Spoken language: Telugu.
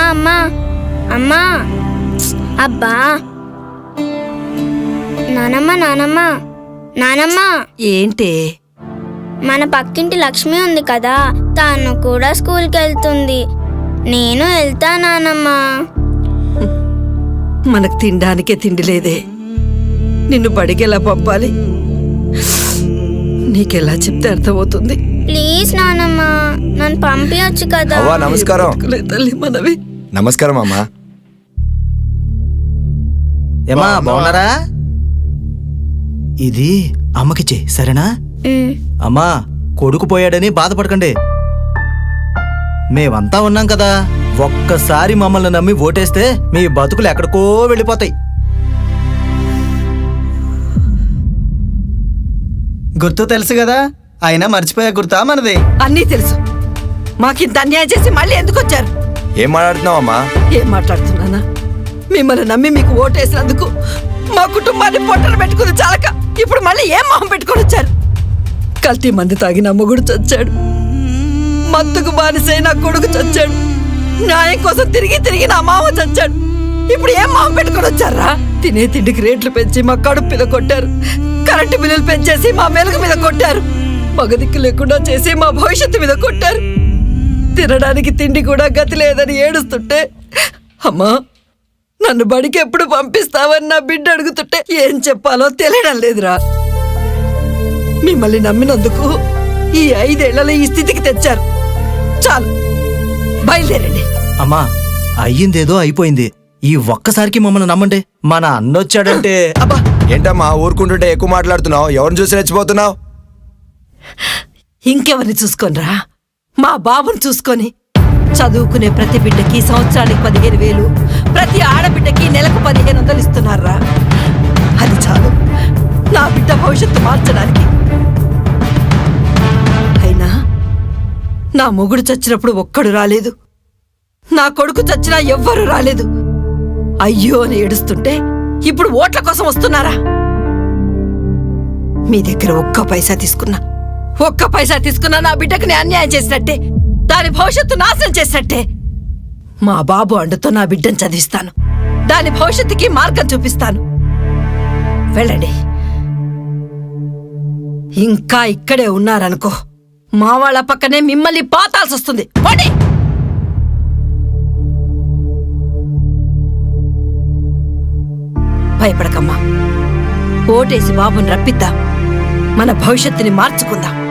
అమ్మా అమ్మా. అమ్మా. అబ్బా. నానమ్మ నానమ్మ. నానమ్మ. ఏంటే? మన పక్కింటి లక్ష్మి ఉంది కదా తను కూడా స్కూల్కి వెళ్తుంది నేను వెళ్తా నానమ్మ. మనకు తినడానికే తిండి లేదే నిన్ను బడికెలా పంపాలి? నీకెలా చెప్తే అర్థమవుతుంది? ప్లీజ్ నానమ్మ. నన్ను పంపించచ్చు కదా. నమస్కారం. తల్లి మనవి? నమస్కారం అమ్మా ఏమా బాగున్నారా? ఇది అమ్మకిచ్చే సరేనా? ఉమ్, అమ్మా కొడుకు పోయాడని బాధపడకండి. మేమంతా ఉన్నాం కదా. ఒక్కసారి మమ్మల్ని నమ్మి ఓటేస్తే మీ బతుకులు ఎక్కడికో వెళ్ళిపోతాయి. గుర్తు తెలుసు కదా? అయినా మర్చిపోయే గుర్తా మనది? అన్నీ తెలుసు. మాకింత అన్యాయం చేసి మళ్ళీ ఎందుకు వచ్చారు ఏం మాట్లాడుతున్నావు అమ్మా ఏం మాట్లాడుతున్నానా? మిమ్మల్ని నమ్మి మీకు ఓటేసినందుకు మా కుటుంబాన్ని పొట్టలు పెట్టుకుని చాలక. ఇప్పుడు మళ్ళీ ఏం మొహం పెట్టుకొని వచ్చారు? కల్తీ మంది తాగిన మొగుడు చచ్చాడు. మత్తుకు బానిసై నా కొడుకు చచ్చాడు. న్యాయం కోసం తిరిగి తిరిగి నా మామ చచ్చాడు. ఇప్పుడు ఏం మొహం పెట్టుకొని వచ్చారా? తినే తిండికి రేట్లు పెంచి మా కడుపు మీద కొట్టారు. కరెంటు బిల్లులు పెంచేసి మా మెలుగు మీద కొట్టారు. మగదిక్కు లేకుండా చేసి మా భవిష్యత్తు మీద కొట్టారు. తినడానికి తిండి కూడా గతి లేదని ఏడుస్తుంటే అమ్మా నన్ను బడికి ఎప్పుడు పంపిస్తావని నా బిడ్డ అడుగుతుంటే ఏం చెప్పాలో తెలియడం లేదురా. మిమ్మల్ని నమ్మినందుకు ఈ ఐదేళ్ళలో ఈ స్థితికి తెచ్చారు. చాలు బయలుదేరండి. అమ్మా అయ్యిందేదో అయిపోయింది. ఈ ఒక్కసారికి మమ్మల్ని నమ్మండి. మన అన్నొచ్చాడంటే అబ్బా! ఏంటమ్మా ఊరుకుంటుంటే ఎక్కువ మాట్లాడుతున్నావు? ఎవరిని చూసి రెచ్చిపోతున్నావు? ఇంకెవరిని చూసుకోనరా? మా బాబుని చూసుకొని చదువుకునే ప్రతి బిడ్డకి సంవత్సరానికి పదిహేను వేలు ప్రతి ఆడబిడ్డకి నెలకు పదిహేను వందలు ఇస్తున్నారా? అది చాలు. నా బిడ్డ భవిష్యత్తు మార్చడానికి. అయినా నా మొగుడు చచ్చినప్పుడు ఒక్కడు రాలేదు. నా కొడుకు చచ్చినా ఎవ్వరూ రాలేదు. అయ్యో అని ఏడుస్తుంటే ఇప్పుడు ఓట్ల కోసం వస్తున్నారా? మీ దగ్గర ఒక్క పైసా తీసుకున్నా. ఒక్క పైసా తీసుకున్న నా బిడ్డకు నేను అన్యాయం చేసినట్టే. దాని భవిష్యత్తు నాశనం చేసినట్టే. మా బాబు అండుతో నా బిడ్డను చదివిస్తాను. దాని భవిష్యత్తుకి మార్గం చూపిస్తాను. వెళ్ళండి. ఇంకా ఇక్కడే ఉన్నారనుకో మా వాళ్ళ పక్కనే మిమ్మల్ని పాతాల్సి వస్తుంది. పోండి! భయపడకమ్మా. ఓటేసి బాబుని రప్పిద్దాం. మన భవిష్యత్తుని మార్చుకుందాం.